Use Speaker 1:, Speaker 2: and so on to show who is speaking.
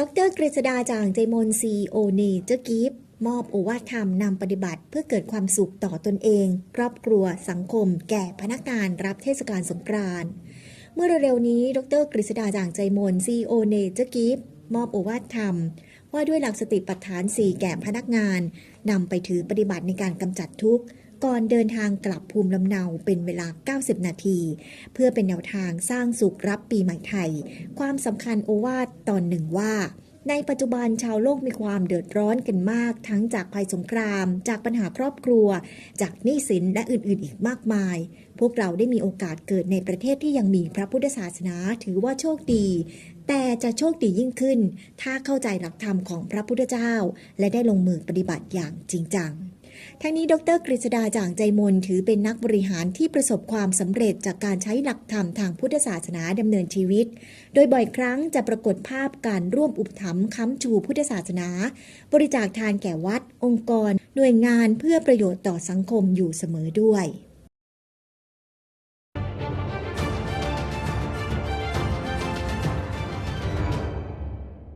Speaker 1: ดรกฤษดาจางใจมนซีโอเนเจอร์กิฟมอบโอวาทธรรมนำปฏิบัติ เพื่อเกิดความสุขต่อตนเอง ครอบครัว สังคม แก่พนักงานรับเทศกาลสงกรานต์เมื่อเร็วๆนี้ ดรกฤษดาจางใจมนซีโอเนเจอร์กิฟมอบโอวาทธรรม ว่าด้วยหลักสติปัฏฐาน 4 แก่พนักงานนำไปถือปฏิบัติในการกำจัดทุกข์ ก่อนเดินทางกลับภูมิลำเนาเป็นเวลา 90 นาที เพื่อเป็นแนวทางสร้างสุขรับปีใหม่ไทย ความสำคัญโอวาทตอนหนึ่งว่าในปัจจุบันชาวโลกมีความเดือดร้อนกันมาก ทั้งจากภัยสงคราม จากปัญหาครอบครัว จากหนี้สินและอื่นๆ อีกมากมาย พวกเราได้มีโอกาสเกิดในประเทศที่ยังมีพระพุทธศาสนาถือว่าโชคดี แต่จะโชคดียิ่งขึ้น ถ้าเข้าใจหลักธรรมของพระพุทธเจ้า และได้ลงมือปฏิบัติอย่างจริงจัง ทั้งนี้ดรกฤษดาจ่างใจมนถือเป็นนักบริหารที่ประสบความสำเร็จจากการใช้หลักธรรมทางพุทธศาสนาดำเนินชีวิต โดยบ่อยครั้งจะปรากฏภาพการร่วมอุปถัมภ์ค้ำชูพุทธศาสนา บริจาคทานแก่วัด องค์กร หน่วยงานเพื่อประโยชน์ต่อสังคมอยู่เสมอด้วย